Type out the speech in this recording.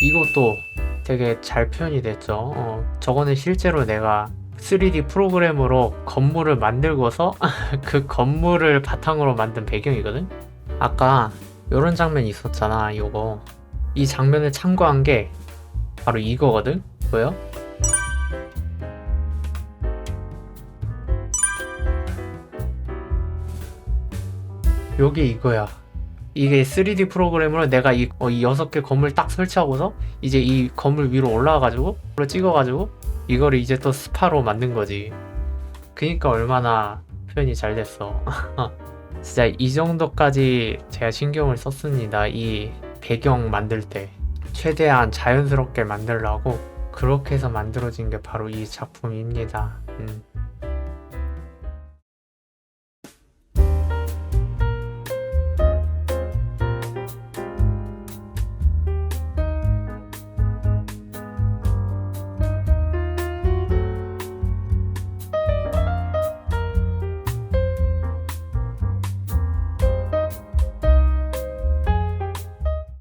이것도 되게 잘 표현이 됐죠. 어, 저거는 실제로 내가 3D 프로그램으로 건물을 만들고서 그 건물을 바탕으로 만든 배경이거든? 아까 요런 장면이 있었잖아, 요거. 이 장면을 참고한 게 바로 이거거든? 보여? 요게 이거야. 이게 3D 프로그램으로 내가 이, 어, 이 6개 건물 딱 설치하고서 이제 이 건물 위로 올라와가지고 그걸 찍어가지고 이거를 이제 또 스파로 만든 거지. 그니까 얼마나 표현이 잘 됐어. 진짜 이 정도까지 제가 신경을 썼습니다. 이 배경 만들 때. 최대한 자연스럽게 만들라고 그렇게 해서 만들어진 게 바로 이 작품입니다. 음.